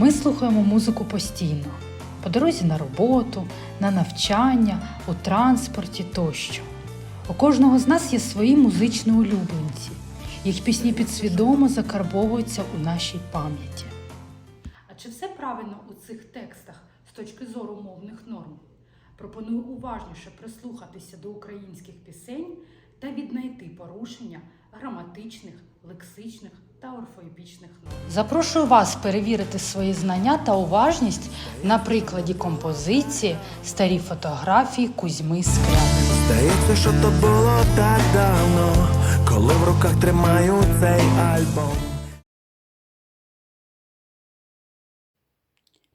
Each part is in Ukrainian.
Ми слухаємо музику постійно по дорозі на роботу, на навчання, у транспорті тощо. У кожного з нас є свої музичні улюбленці. Їх пісні підсвідомо закарбовуються у нашій пам'яті. А чи все правильно у цих текстах з точки зору мовних норм? Пропоную уважніше прислухатися до українських пісень та віднайти порушення граматичних, лексичних та орфоепічних норм. Запрошую вас перевірити свої знання та уважність на прикладі композиції Старі фотографії Кузьми Скрябина. Здається, що то було так давно, коли в руках тримаю цей альбом.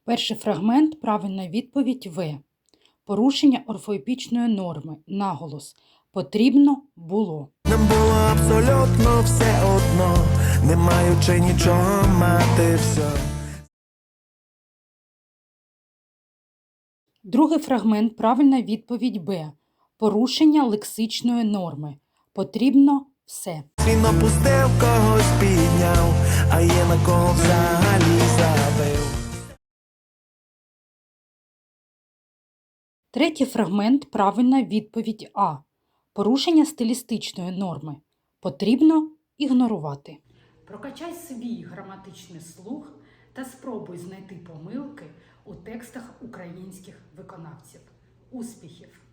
Перший фрагмент правильна відповідь В. Порушення орфоепічної норми. Наголос. Потрібно було. Нам було абсолютно все одно, не маючи нічого мати все. Другий фрагмент правильна відповідь Б. Порушення лексичної норми. Потрібно все. Він опустив, когось підняв, а є на кого взагалі забив. Третій фрагмент правильна відповідь А. Порушення стилістичної норми. Потрібно ігнорувати. Прокачай свій граматичний слух та спробуй знайти помилки у текстах українських виконавців. Успіхів!